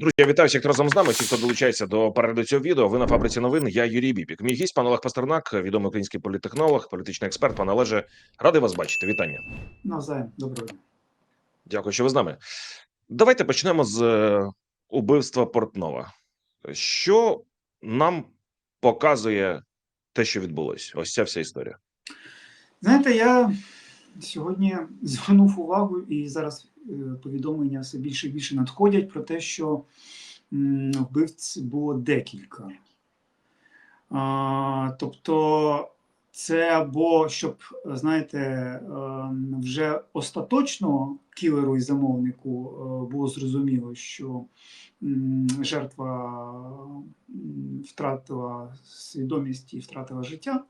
Друзі, я вітаю всіх, хто разом з нами. Всі, хто долучається до перегляду цього відео. Ви на фабриці новин. Я Юрій Бібік. Мій гість пан Олег Пастернак, відомий український політтехнолог, політичний експерт. Пане Олеже, радий вас бачити. Вітання. Навзаєм, доброго дня. Дякую, що ви з нами. Давайте почнемо з е, убивства Портнова. Що нам показує те, що відбулось? Ось ця вся історія. Знаєте, я сьогодні звернув увагу, і зараз повідомлення все більше і більше надходять про те, що вбивць було декілька. Тобто, це або щоб, знаєте, е, вже остаточно кілеру і замовнику е, було зрозуміло, що жертва втратила свідомість і втратила життя.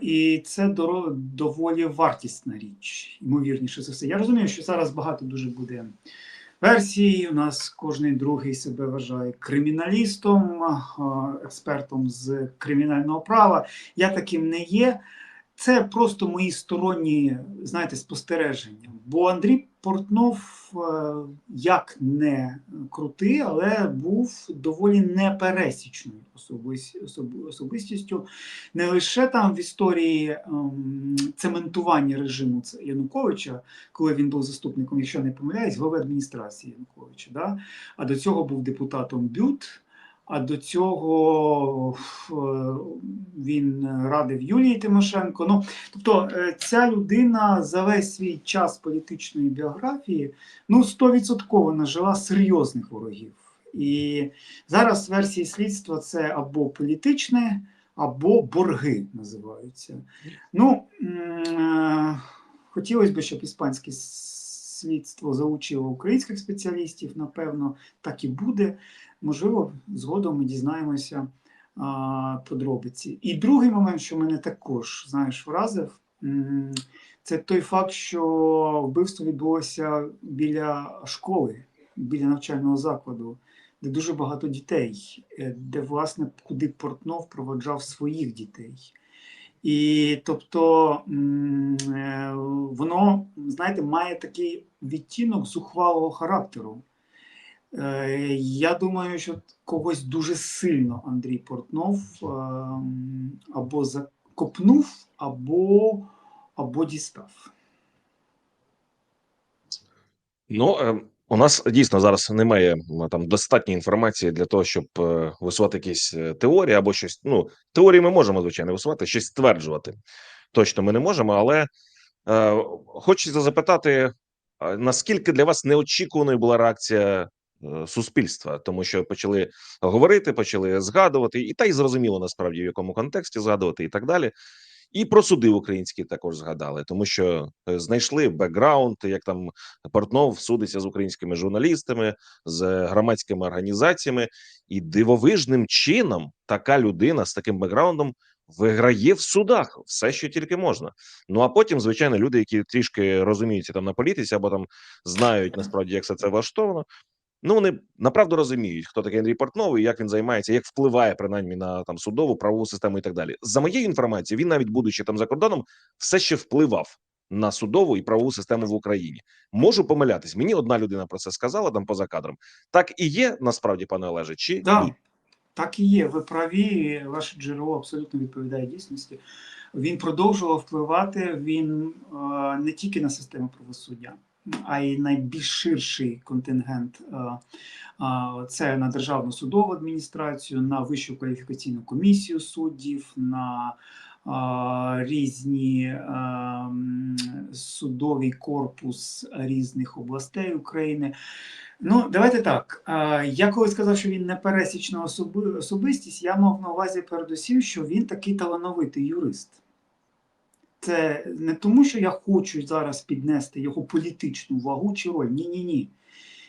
І це доволі вартісна річ, ймовірніше за все. Я розумію, що зараз багато дуже буде версій. У нас кожен другий себе вважає криміналістом, експертом з кримінального права. Я таким не є. Це просто мої сторонні, знаєте, спостереження. Бо Андрій Портнов, е, як не крутий, але був доволі непересічною особис- особ- особистістю. Не лише там в історії ем, цементування режиму Януковича, коли він був заступником, якщо не помиляюсь, голови адміністрації Януковича. Да? А до цього був депутатом БЮТ. А до цього е, він радив Юлії Тимошенко. Ну, тобто е, ця людина за весь свій час політичної біографії ну, 100% нажила серйозних ворогів. І зараз версії слідства це або політичне, або борги називаються. Ну, е, хотілося б, щоб іспанське слідство залучило українських спеціалістів, напевно, так і буде. Можливо, згодом ми дізнаємося а, подробиці. І другий момент, що мене також знаєш, вразив, це той факт, що вбивство відбулося біля школи, біля навчального закладу, де дуже багато дітей, е, де, власне, куди Портнов проводжав своїх дітей. І тобто е, воно, знаєте, має такий відтінок зухвалого характеру. Е, Я думаю, що когось дуже сильно Андрій Портнов ем, або закопнув, або, або дістав. Ну е, у нас дійсно зараз немає там достатньої інформації для того, щоб е, висувати якісь е, теорії або щось. Ну теорії ми можемо звичайно висувати, щось стверджувати. Точно ми не можемо, але е, хочеться запитати, наскільки для вас неочікуваною була реакція е, суспільства, тому що почали говорити, почали згадувати, і та й зрозуміло насправді в якому контексті згадувати, і так далі. І про суди українські також згадали, тому що е, знайшли бекграунд, як там Портнов судиться з українськими журналістами, з громадськими організаціями, і дивовижним чином така людина з таким бекграундом виграє в судах все, що тільки можна. Ну а потім, звичайно, люди, які трішки розуміються там на політиці або там знають насправді, як все це влаштовано. Ну, вони направду розуміють, хто такий Андрій Портнов і як він займається, як впливає принаймні на там судову правову систему і так далі. За моєю інформацією, він навіть будучи там за кордоном, все ще впливав на судову і правову систему в Україні. Можу помилятись. Мені одна людина про це сказала там поза кадром. Так і є насправді, пане Олеже, чи Да, ні? Так і є. Ви праві, ваше джерело абсолютно відповідає дійсності. Він продовжував впливати він е, не тільки на систему правосуддя, а й найбільш ширший контингент. е, е, Це на Державну судову адміністрацію, на Вищу кваліфікаційну комісію суддів, на різні е, судовий корпус різних областей України. Ну, давайте так. Я коли сказав, що він не пересічна особи, особистість, я мав на увазі передусім, що він такий талановитий юрист. Це не тому, що я хочу зараз піднести його політичну вагу чи роль. Ні, ні, ні.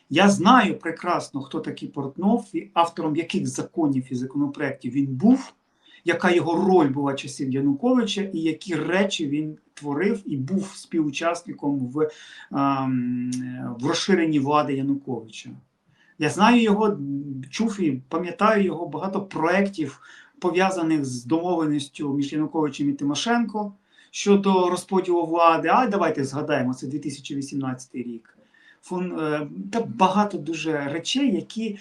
Я знаю прекрасно, хто такий Портнов, і автором яких законів і законопроєктів він був, яка його роль була часів Януковича, і які речі він творив і був співучасником в, ем, в розширенні влади Януковича. Я знаю його, чув і пам'ятаю його багато проєктів, пов'язаних з домовленістю між Януковичем і Тимошенко щодо розподілу влади. А давайте згадаємо, це 2018 рік. фон, е, та багато дуже речей, які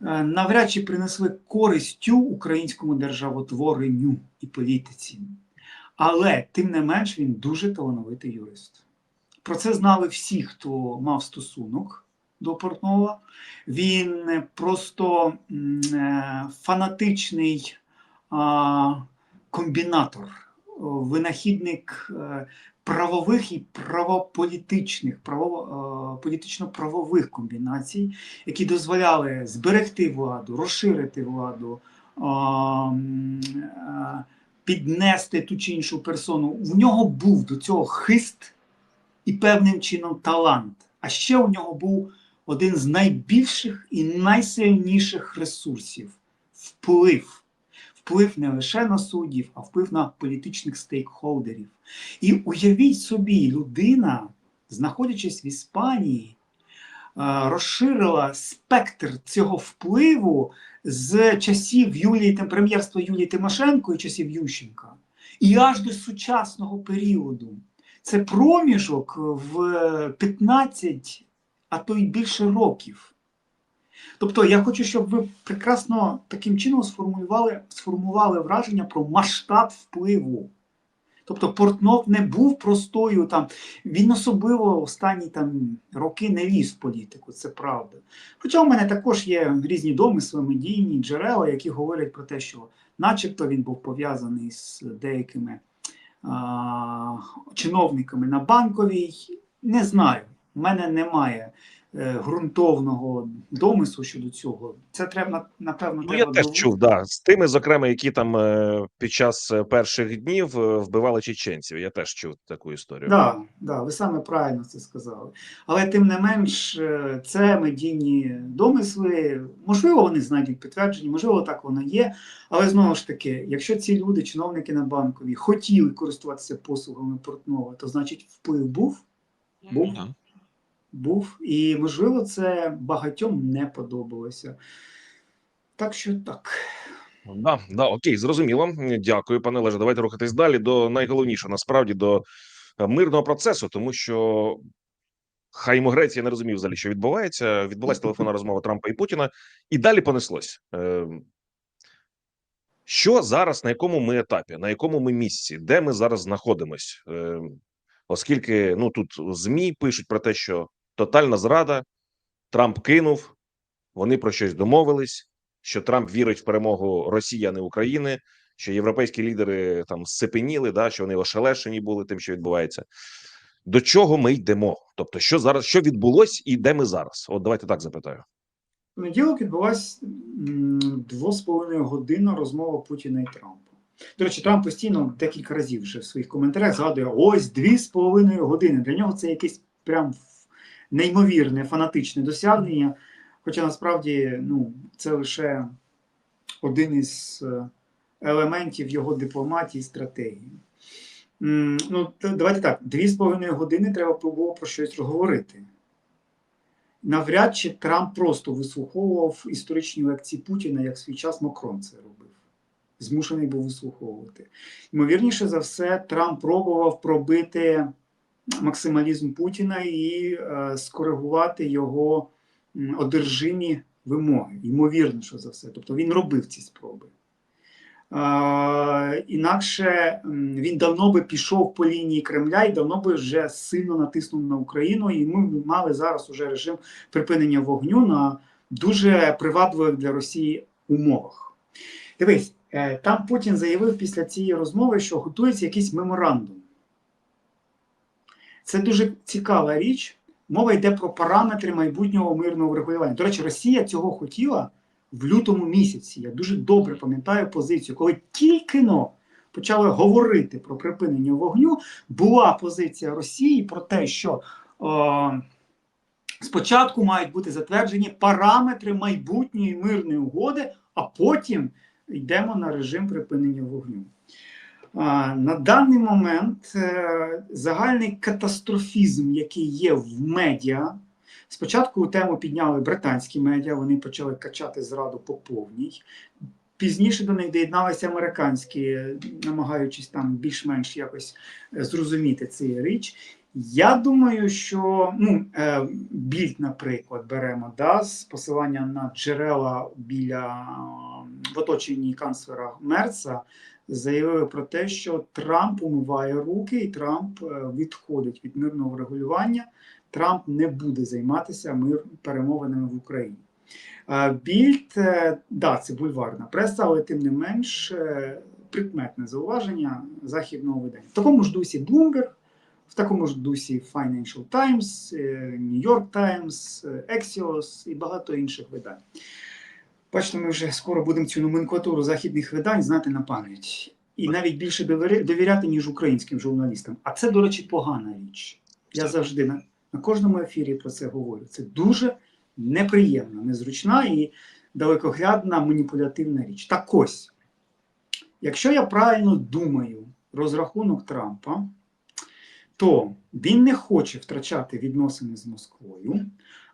навряд чи принесли користю українському державотворенню і політиці. Але тим не менш він дуже талановитий юрист. Про це знали всі, хто мав стосунок до Портнова. Він е, просто е, фанатичний комбінатор, винахідник е, правових і правополітичних, право, е, комбінацій, які дозволяли зберегти владу, розширити владу, е, піднести ту чи іншу персону. В нього був до цього хист і певним чином талант. А ще у нього був один з найбільших і найсильніших ресурсів вплив. Вплив не лише на суддів, а вплив на політичних стейкхолдерів. І уявіть собі, людина, знаходячись в Іспанії, розширила спектр цього впливу з часів Юлії прем'єрства Юлії Тимошенко і часів Ющенка, і аж до сучасного періоду. Це проміжок в 15, а то й більше років. Тобто я хочу, щоб ви прекрасно таким чином сформулювали, сформували враження про масштаб впливу. Тобто Портнов не був простою там, він особливо останні там роки не ліз в політику, це правда. Хоча у мене також є різні домисли, медійні джерела, які говорять про те, що начебто він був пов'язаний з деякими а, чиновниками на банковій. Не знаю. У мене немає ґрунтовного домислу щодо цього. Це треба напевно. Ну, я теж доводити. чув, да, з тими, зокрема, які там е, під час е, перших днів е, вбивали чеченців. Я теж чув таку історію. Да, да, ви саме правильно це сказали. Але тим не менш, е, це медійні домисли. Можливо, вони знайдуть підтвердження, можливо, так воно є. Але знову ж таки, якщо ці люди, чиновники на банковій, хотіли користуватися послугами Портнова, то значить вплив був, був, Да. Був. І можливо, це багатьом не подобалося. Так що так. Да, да, окей, зрозуміло. Дякую, пане Олеже. Давайте рухатись далі до найголовнішого насправді до е, мирного процесу, тому що хай йому Греція не розумів взагалі, що відбувається. Відбулася телефонна розмова Трампа і Путіна, і далі понеслось. Е, Що зараз, на якому ми етапі, на якому ми місці, де ми зараз знаходимось? Е, Оскільки ну тут змі пишуть про те, що тотальна зрада, Трамп кинув, вони про щось домовились що Трамп вірить в перемогу Росії, а не України, що європейські лідери там сцепеніли, да, що вони ошелешені були тим, що відбувається. До чого ми йдемо? Тобто, що зараз що відбулось і де ми зараз? От давайте так запитаю. Понеділок відбулася м, двополовиною година розмова Путіна і Трампа. До речі, Трамп постійно декілька разів вже в своїх коментарях згадує: ось дві з половиною години. Для нього це якесь прям неймовірне, фанатичне досягнення. Хоча насправді ну, це лише один із е, елементів його дипломатії і стратегії. Ну, давайте так, дві з половиною години треба було про щось говорити. Навряд чи Трамп просто вислуховував історичні лекції Путіна, як свій час Макрон це робив. Змушений був вислуховувати. Ймовірніше за все, Трамп пробував пробити максималізм Путіна і е, скоригувати його одержимі вимоги. Ймовірніше за все. Тобто він робив ці спроби. Інакше він давно би пішов по лінії Кремля і давно би вже сильно натиснув на Україну, і ми мали зараз уже режим припинення вогню на дуже привабливих для Росії умовах. Дивись, е, там Путін заявив після цієї розмови, що готується якийсь меморандум. Це дуже цікава річ. Мова йде про параметри майбутнього мирного врегулювання. До речі, Росія цього хотіла в лютому місяці. Я дуже добре пам'ятаю позицію, коли тільки но почали говорити про припинення вогню, була позиція Росії про те, що е, спочатку мають бути затверджені параметри майбутньої мирної угоди, а потім йдемо на режим припинення вогню. На даний момент е, загальний катастрофізм, який є в медіа, спочатку тему підняли британські медіа, вони почали качати зраду по повній. Пізніше до них доєдналися американські, намагаючись там більш-менш якось е, зрозуміти цю річ. Я думаю, що ну, е, більд, наприклад, беремо да, з посилання на джерела біля в оточенні канцлера Мерца, заявили про те, що Трамп умиває руки, і Трамп е, відходить від мирного врегулювання. Трамп не буде займатися мир перемовинами в Україні. Е, Більд, е, да, це бульварна преса, але тим не менш прикметне зауваження західного видання. В такому ж дусі Bloomberg, в такому ж дусі Financial Times, New York Times, Axios і багато інших видань. Бачите, ми вже скоро будемо цю номенклатуру західних видань знати на пам'ять. І навіть більше довіряти, ніж українським журналістам. А це, до речі, погана річ. Я завжди на, на кожному ефірі про це говорю. Це дуже неприємна, незручна і далекоглядна маніпулятивна річ. Так ось, якщо я правильно думаю розрахунок Трампа, то він не хоче втрачати відносини з Москвою,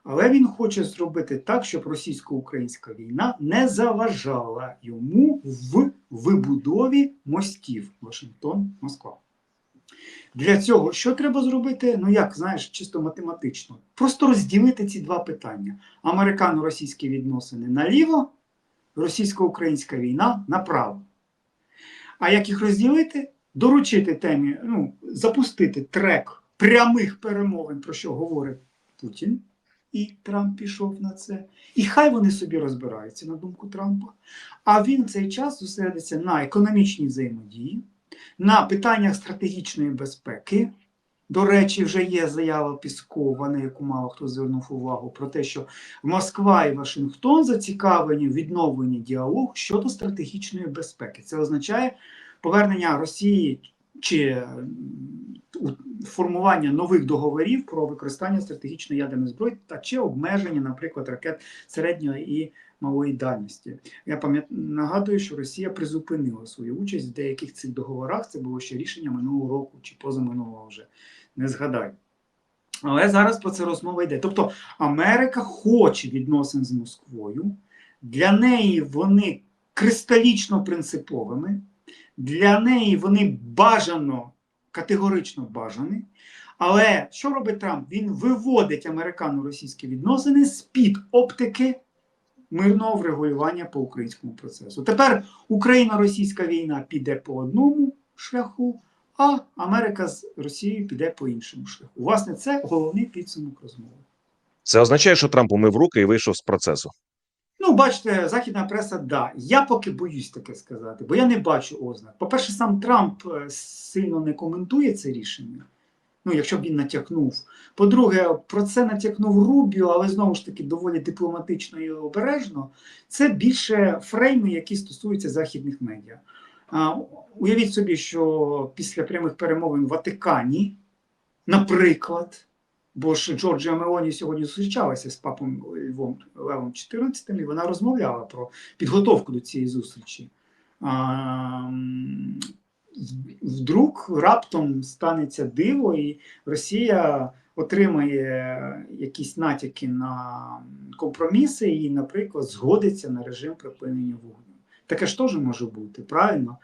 але він хоче зробити так, щоб російсько-українська війна не заважала йому в вибудові мостів Вашингтон-Москва. Для цього що треба зробити? Ну як знаєш, чисто математично. Просто розділити ці два питання: американо-російські відносини наліво, російсько-українська війна направо. А як їх розділити? Доручити темі, ну, запустити трек прямих перемовин, про що говорить Путін, і Трамп пішов на це. І хай вони собі розбираються, на думку Трампа. А він в цей час зосередиться на економічній взаємодії, на питаннях стратегічної безпеки. До речі, вже є заява Піскова, на яку мало хто звернув увагу, про те, що Москва і Вашингтон зацікавлені в відновленні діалогу щодо стратегічної безпеки. Це означає повернення Росії чи формування нових договорів про використання стратегічної ядерної зброї та чи обмеження, наприклад, ракет середньої і малої дальності. Я пам'ят... нагадую, що Росія призупинила свою участь в деяких цих договорах. Це було ще рішення минулого року чи позаминулого вже не згадай. Але зараз про це розмова йде. Тобто Америка хоче відносин з Москвою, для неї вони кристалічно принциповими, для неї вони бажано, категорично бажані. Але що робить Трамп? Він виводить американо-російські відносини з-під оптики мирного врегулювання по українському процесу. Тепер Україно-російська війна піде по одному шляху, а Америка з Росією піде по іншому шляху. Власне, це головний підсумок розмови. Це означає, що Трамп умив руки і вийшов з процесу. Ну, бачите, західна преса, да. Я поки боюсь таке сказати, бо я не бачу ознак. По-перше, сам Трамп е, сильно не коментує це рішення. Ну, якщо б він натякнув. По-друге, про це натякнув Рубіо, але знову ж таки доволі дипломатично і обережно. Це більше фрейми, які стосуються західних медіа. А, уявіть собі, що після прямих перемовин в Ватикані, наприклад, Бо ж Джорджія Мелоні сьогодні зустрічалася з папом Львом Левом XIV, і вона розмовляла про підготовку до цієї зустрічі. А, вдруг раптом станеться диво, і Росія отримає якісь натяки на компроміси і, наприклад, згодиться на режим припинення вогню. Таке ж теж може бути, правильно?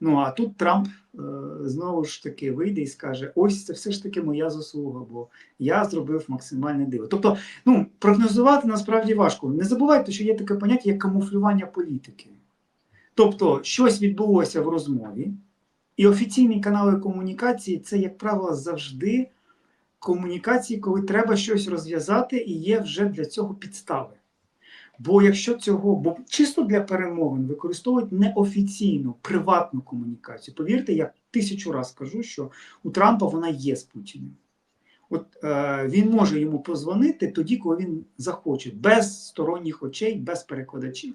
Ну а тут Трамп е, знову ж таки вийде і скаже: ось це все ж таки моя заслуга, бо я зробив максимальне диво. Тобто, ну прогнозувати насправді важко. Не забувайте, що є таке поняття як камуфлювання політики. Тобто, щось відбулося в розмові, і офіційні канали комунікації це, як правило, завжди комунікації, коли треба щось розв'язати, і є вже для цього підстави. Бо якщо цього, бо чисто для перемовин використовують неофіційну приватну комунікацію. Повірте, я тисячу раз кажу, що у Трампа вона є з Путіним. От е, він може йому позвонити тоді, коли він захоче, без сторонніх очей, без перекладачів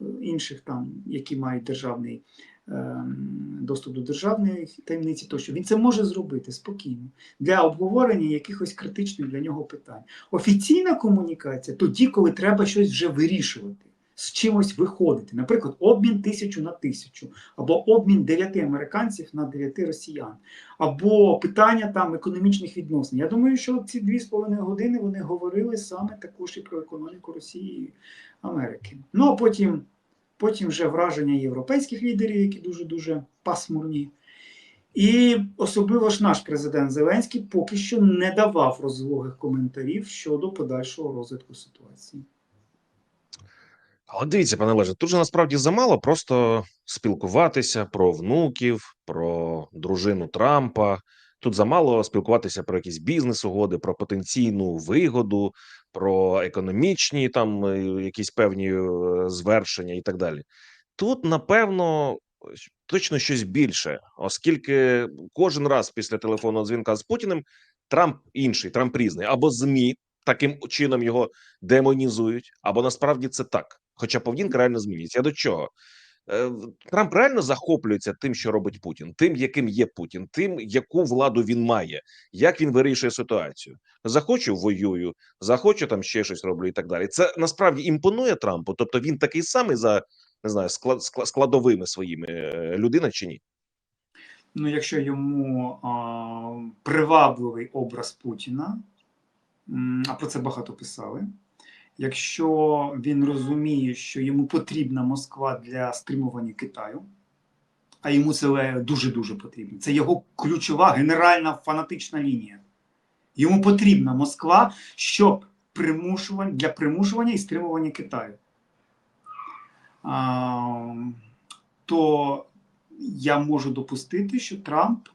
е, інших там, які мають державний доступ до державної таємниці, тощо він це може зробити спокійно для обговорення якихось критичних для нього питань. Офіційна комунікація тоді, коли треба щось вже вирішувати, з чимось виходити. Наприклад, обмін тисячу на тисячу, або обмін дев'яти американців на дев'яти росіян, або питання там економічних відносин. Я думаю, що ці дві з половиною години вони говорили саме також і про економіку Росії і Америки. Ну а потім, потім вже враження європейських лідерів, які дуже дуже пасмурні. І особливо ж наш президент Зеленський поки що не давав розлогих коментарів щодо подальшого розвитку ситуації. Але дивіться, пане Олеже, тут же насправді замало просто спілкуватися про внуків, про дружину Трампа. Тут замало спілкуватися про якісь бізнес-угоди, про потенційну вигоду, про економічні там е, якісь певні е, звершення і так далі. Тут, напевно, точно щось більше, оскільки кожен раз після телефонного дзвінка з Путіним Трамп інший, Трамп різний, або ЗМІ таким чином його демонізують, або насправді це так. Хоча поведінка реально змінюється. Я до чого? Е, Трамп реально захоплюється тим, що робить Путін, тим, яким є Путін, тим, яку владу він має, як він вирішує ситуацію. Захочу воюю, захочу там ще щось роблю і так далі. Це насправді імпонує Трампу. Тобто він такий самий за не знаю склад, скла- складовими своїми е, людина чи ні? Ну, якщо йому а, привабливий образ Путіна, а про це багато писали. Якщо він розуміє, що йому потрібна Москва для стримування Китаю, а йому це дуже-дуже потрібно. Це його ключова генеральна фанатична лінія. Йому потрібна Москва, щоб примушування для примушування і стримування Китаю. А, то я можу допустити, що Трамп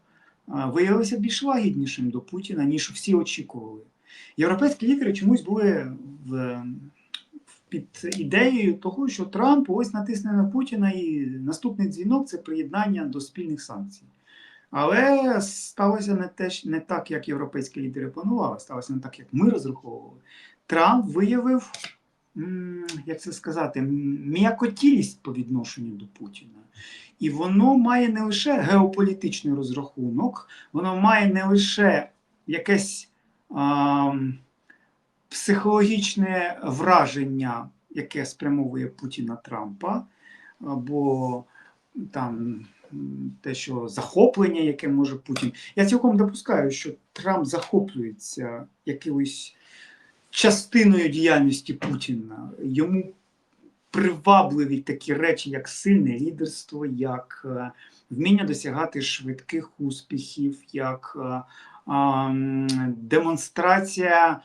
виявився більш лагіднішим до Путіна, ніж всі очікували. Європейські лідери чомусь були в, під ідеєю того, що Трамп ось натисне на Путіна, і наступний дзвінок це приєднання до спільних санкцій. Але сталося не, те, не так, як європейські лідери планували, сталося не так, як ми розраховували. Трамп виявив, як це сказати, м'якотілість по відношенню до Путіна. І воно має не лише геополітичний розрахунок, воно має не лише якесь психологічне враження, яке спрямовує Путіна Трампа, або там те, що захоплення, яке може Путін. Я цілком допускаю, що Трамп захоплюється якоюсь частиною діяльності Путіна. Йому привабливі такі речі, як сильне лідерство, як е, вміння досягати швидких успіхів, як е, демонстрація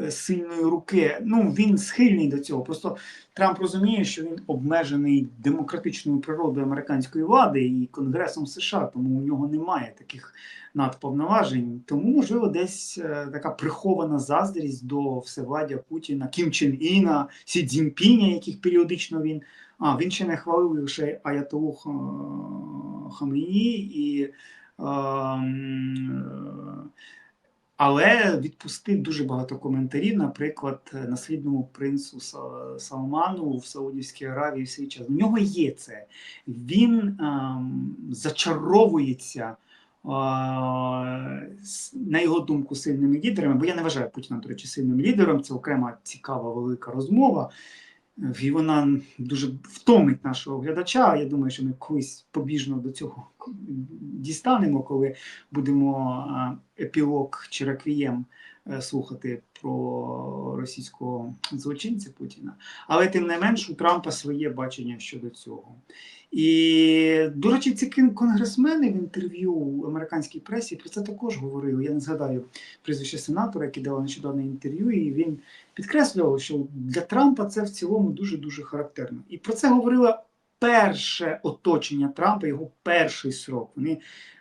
е, сильної руки. Ну, він схильний до цього. Просто Трамп розуміє, що він обмежений демократичною природою американської влади і Конгресом США, тому у нього немає таких надповноважень. Тому, можливо, десь е, така прихована заздрість до всевладдя Путіна, Кім Чен Іна, Сі Цзіньпіня, яких періодично він. А, він ще не хвалив лише Аятолу Ха- Хамені і. Ем, але відпустив дуже багато коментарів, наприклад, наслідному принцу Са- Салману в Саудівській Аравії в свій час. У нього є це. Він ем, зачаровується. е, На його думку, сильними лідерами, бо я не вважаю Путіна, до речі, сильним лідером. Це окрема цікава велика розмова. І вона дуже втомить нашого глядача. Я думаю, що ми колись побіжно до цього дістанемо, коли будемо епілог чи реквієм е, слухати про російського злочинця Путіна. Але тим не менш у Трампа своє бачення щодо цього. І, до речі, ці конгресмени в інтерв'ю американській пресі про це також говорили. Я не згадаю прізвище сенатора, який дав нещодавне інтерв'ю, і він підкреслював, що для Трампа це в цілому дуже-дуже характерно. І про це говорило перше оточення Трампа, його перший срок. Вони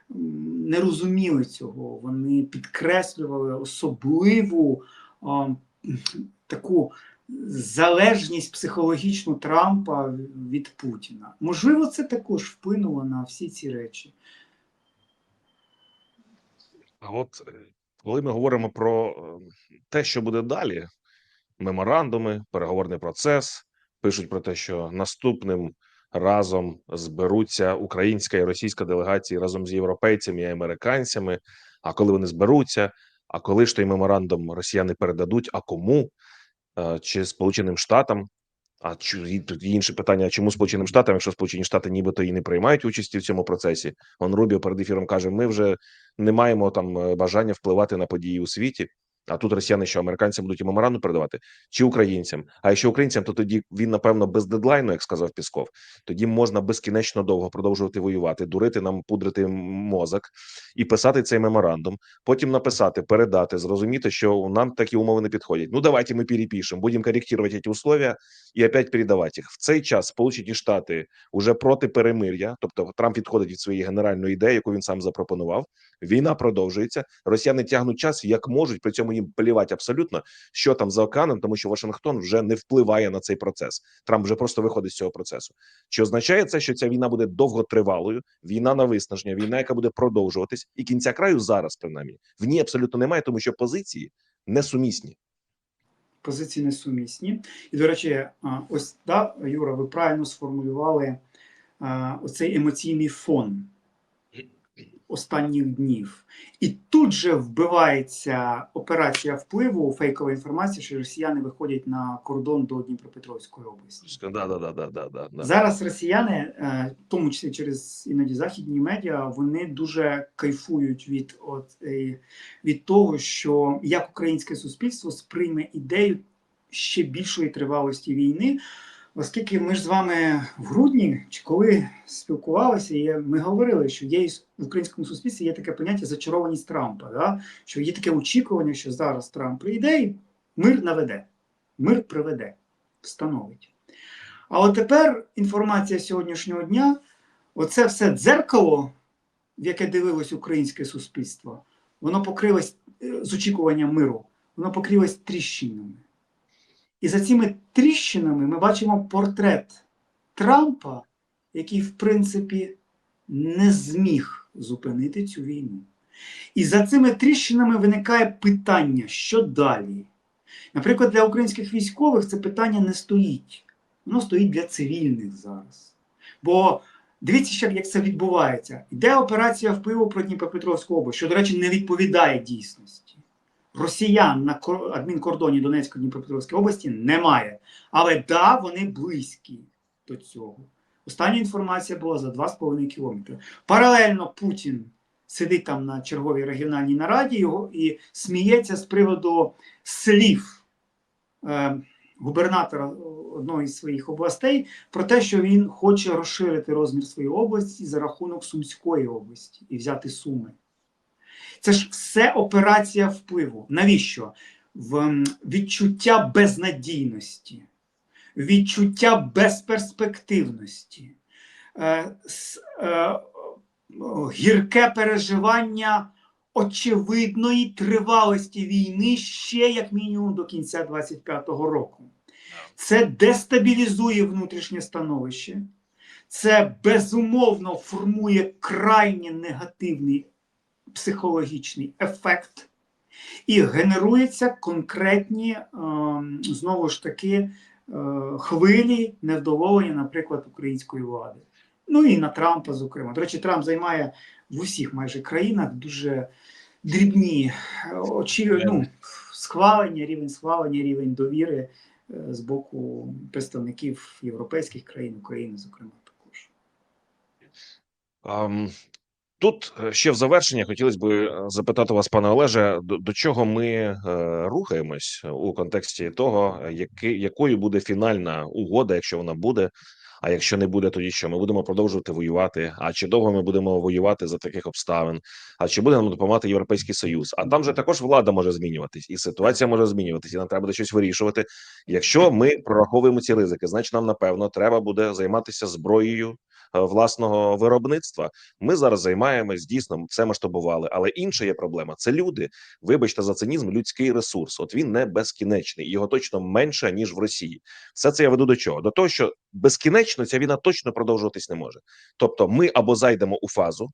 не розуміли цього, вони підкреслювали особливу а, таку залежність психологічну Трампа від Путіна. Можливо, це також вплинуло на всі ці речі. А от е, коли ми говоримо про е, те, що буде далі, меморандуми, переговорний процес пишуть про те, що наступним разом зберуться українська і російська делегації разом з європейцями і американцями. А коли вони зберуться, а коли ж той меморандум росіяни передадуть, а кому? Е, Чи Сполученим Штатам? А тут інше питання: чому Сполученим Штатам, якщо Сполучені Штати нібито і не приймають участі в цьому процесі? Он Рубіо перед ефіром каже: ми вже не маємо там е, бажання впливати на події у світі. А тут росіяни, що американцям будуть і меморандум передавати, чи українцям. А якщо українцям, то тоді він напевно без дедлайну, як сказав Пісков. Тоді можна безкінечно довго продовжувати воювати, дурити нам, пудрити мозок і писати цей меморандум. Потім написати, передати, зрозуміти, що нам такі умови не підходять. Ну давайте ми перепишемо, будемо корректувати ці условия і опять передавати їх. В цей час Сполучені Штати уже проти перемир'я, тобто Трамп відходить від своєї генеральної ідеї, яку він сам запропонував. Війна продовжується. Росіяни тягнуть час як можуть. При цьому їм плівати абсолютно, що там за океаном, тому що Вашингтон вже не впливає на цей процес. Трамп вже просто виходить з цього процесу. Чи означає це, що ця війна буде довготривалою? Війна на виснаження, війна, яка буде продовжуватись, і кінця краю зараз, принаймні, в ній абсолютно немає, тому що позиції несумісні. позиції несумісні. І, до речі, ось да, Юра, ви правильно сформулювали а, оцей емоційний фон останніх днів. І тут же вбивається операція впливу фейкова інформація, що росіяни виходять на кордон до Дніпропетровської області. Да, да, да, да, да, да, да. Зараз росіяни, е, в тому числі через іноді західні медіа, вони дуже кайфують від, от, е, від того, що як українське суспільство сприйме ідею ще більшої тривалості війни. Оскільки ми ж з вами в грудні чи коли спілкувалися, і ми говорили, що є в українському суспільстві є таке поняття зачарованість Трампа, да? що є таке очікування, що зараз Трамп прийде і мир наведе, мир приведе, встановить. А от тепер інформація сьогоднішнього дня, оце все дзеркало, в яке дивилось українське суспільство, воно покрилось е, з очікуванням миру, воно покрилось тріщинами. І за цими тріщинами ми бачимо портрет Трампа, який, в принципі, не зміг зупинити цю війну. І за цими тріщинами виникає питання, що далі? Наприклад, для українських військових це питання не стоїть. Воно стоїть для цивільних зараз. Бо дивіться, як це відбувається. Йде операція впливу про Дніпропетровську область, що, до речі, не відповідає дійсності. Росіян на кор- адмінкордоні Донецької Дніпропетровської області немає. Але да, вони близькі до цього. Остання інформація була за 2,5 кілометри. Паралельно Путін сидить там на черговій регіональній нараді його, і сміється з приводу слів е, губернатора одної із своїх областей про те, що він хоче розширити розмір своєї області за рахунок Сумської області і взяти Суми. Це ж все операція впливу. Навіщо? В відчуття безнадійності, відчуття безперспективності, е, с- е, гірке переживання очевидної тривалості війни ще як мінімум до кінця 25-го року. Це дестабілізує внутрішнє становище, це безумовно формує крайне негативний психологічний ефект, і генеруються конкретні, ем, знову ж таки, е, хвилі невдоволення, наприклад, української влади. Ну і на Трампа, зокрема. До речі, Трамп займає в усіх майже країнах дуже дрібні е, очі, ну, схвалення, рівень схвалення, рівень довіри е, з боку представників європейських країн, України, зокрема, також. Тут е, ще в завершення хотілося б е, запитати вас, пане Олеже, до, до чого ми е, рухаємось у контексті того, е, якою буде фінальна угода, якщо вона буде. А якщо не буде, тоді що ми будемо продовжувати воювати? А чи довго ми будемо воювати за таких обставин? А чи буде нам допомагати Європейський Союз? А там же також влада може змінюватись, і ситуація може змінюватись, і нам треба буде щось вирішувати. Якщо ми прораховуємо ці ризики, значить нам напевно треба буде займатися зброєю е, власного виробництва. Ми зараз займаємось дійсно це масштабували, але інша є проблема: це люди. Вибачте за цинізм, людський ресурс. От він не безкінечний, його точно менше ніж в Росії. Все це я веду до чого? До того, що безкінечно ця війна точно продовжуватись не може. Тобто, ми або зайдемо у фазу.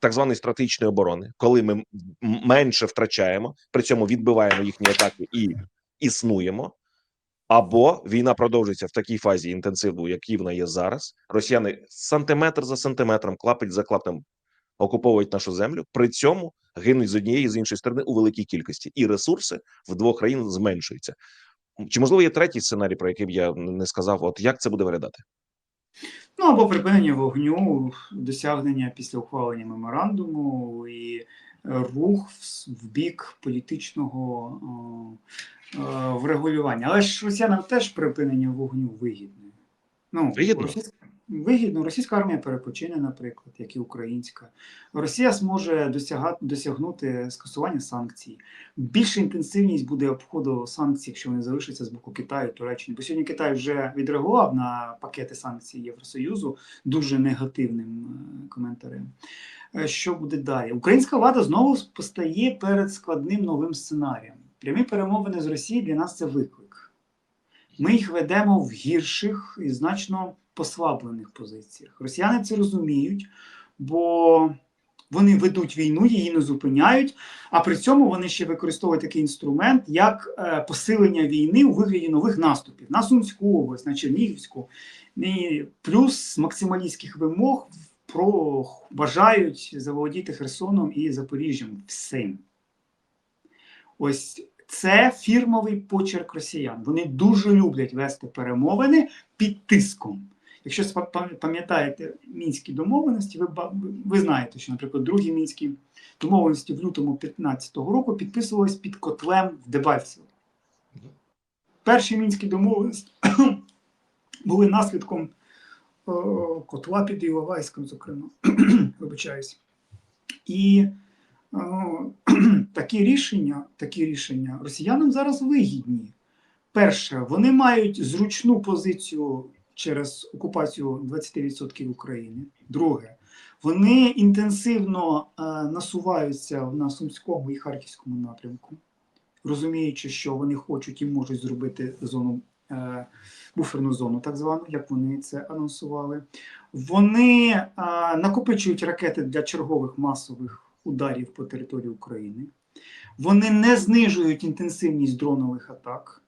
Так званої стратегічної оборони, коли ми менше втрачаємо, при цьому відбиваємо їхні атаки і існуємо, або війна продовжується в такій фазі інтенсиву, якій вона є зараз. Росіяни сантиметр за сантиметром, клапоть за клаптем окуповують нашу землю. При цьому гинуть з однієї з іншої сторони у великій кількості, і ресурси в двох країн зменшуються. Чи можливо є третій сценарій, про який б я не сказав? От як це буде виглядати? Ну або припинення вогню, досягнення після ухвалення меморандуму і рух в, бік політичного врегулювання. Але ж росіянам теж припинення вогню вигідне. Ну, Вигідно? російська- Вигідно, російська армія перепочине, наприклад, як і українська. Росія зможе досягати, досягнути скасування санкцій. Більша інтенсивність буде обходу санкцій, якщо вони залишаться з боку Китаю, Туреччини. Бо сьогодні Китай вже відреагував на пакети санкцій Євросоюзу дуже негативним е, коментарем. Е, Що буде далі? Українська влада знову постає перед складним новим сценарієм. Прямі перемовини з Росією для нас це виклик. Ми їх ведемо в гірших і значно послаблених позиціях. Росіяни це розуміють, бо вони ведуть війну, її не зупиняють, а при цьому вони ще використовують такий інструмент, як е, посилення війни у вигляді нових наступів на Сумську область, на Чернігівську, і плюс максималістських вимог про бажають заволодіти Херсоном і Запоріжжям всім. Ось це фірмовий почерк росіян. Вони дуже люблять вести перемовини під тиском. Якщо пам'ятаєте мінські домовленості, ви, ви- знаєте, що, наприклад, другі мінські домовленості в лютому 2015 року підписувались під котлем в Дебальцево. Перші мінські домовленості були наслідком котла під Іловайськом, зокрема. Вибачаюсь. І такі рішення, такі рішення росіянам зараз вигідні. Перше, вони мають зручну позицію через окупацію 20% України. Друге, вони інтенсивно е, насуваються на Сумському і Харківському напрямку, розуміючи, що вони хочуть і можуть зробити зону. е, Буферну зону, так звану, як вони це анонсували. Вони е, накопичують ракети для чергових масових ударів по території України. Вони не знижують інтенсивність дронових атак.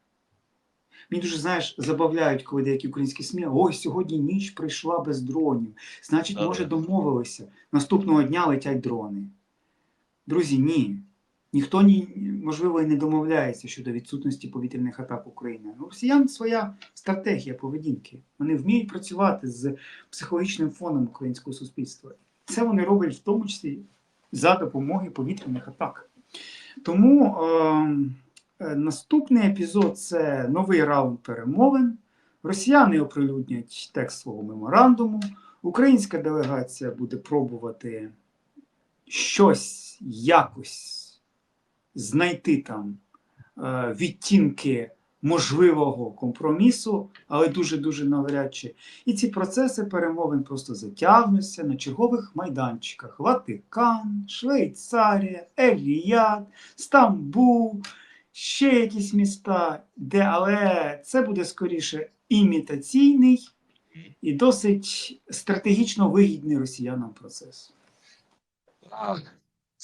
Мені дуже знаєш, забавляють, коли деякі українські СМІ, ой, сьогодні ніч прийшла без дронів. Значить, Ага. може, домовилися. Наступного дня летять дрони. Друзі, ні. Ніхто ні, можливо і не домовляється щодо відсутності повітряних атак України. Ну, росіян своя стратегія поведінки. Вони вміють працювати з психологічним фоном українського суспільства. Це вони роблять в тому числі за допомогою повітряних атак. Тому е, е, наступний епізод це новий раунд перемовин. Росіяни оприлюднять текст свого меморандуму. Українська делегація буде пробувати щось якось знайти там е, відтінки можливого компромісу, але дуже-дуже навряд чи. І ці процеси перемовин просто затягнуться на чергових майданчиках: Ватикан, Швейцарія, Еліяд, Стамбул, ще якісь міста, де, але це буде скоріше імітаційний і досить стратегічно вигідний росіянам процес.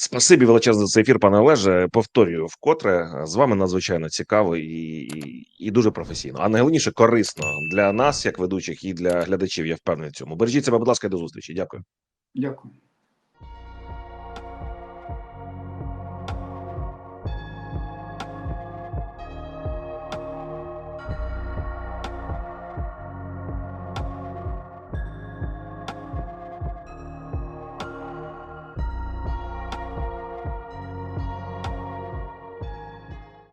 Спасибі величезне за цей ефір, пане Олеже. Повторюю вкотре. З вами надзвичайно цікаво і, і, і дуже професійно. А найголовніше корисно для нас, як ведучих, і для глядачів. Я впевнений в цьому. Бережіть себе, будь ласка, до зустрічі. Дякую. Дякую.